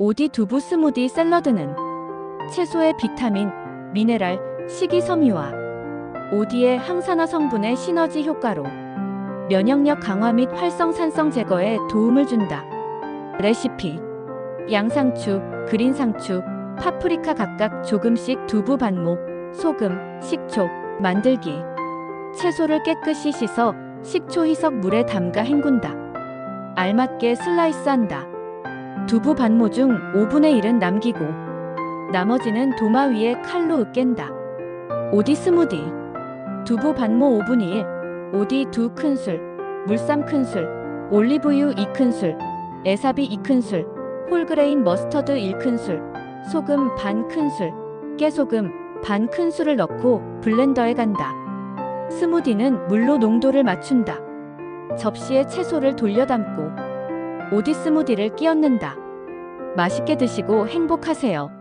오디 두부 스무디 샐러드는 채소의 비타민, 미네랄, 식이섬유와 오디의 항산화 성분의 시너지 효과로 면역력 강화 및 활성산성 제거에 도움을 준다. 레시피 양상추, 그린상추, 파프리카 각각 조금씩 두부 반모, 소금, 식초, 만들기 채소를 깨끗이 씻어 식초 희석 물에 담가 헹군다. 알맞게 슬라이스한다. 두부 반모 중 5분의 1은 남기고 나머지는 도마 위에 칼로 으깬다. 오디 스무디 두부 반모 5분의 1 오디 2큰술 물쌈 큰술 올리브유 2큰술 에사비 2큰술 홀그레인 머스터드 1큰술 소금 반 큰술 깨소금 반 큰술을 넣고 블렌더에 간다. 스무디는 물로 농도를 맞춘다. 접시에 채소를 돌려 담고 오디 스무디를 끼얹는다. 맛있게 드시고 행복하세요.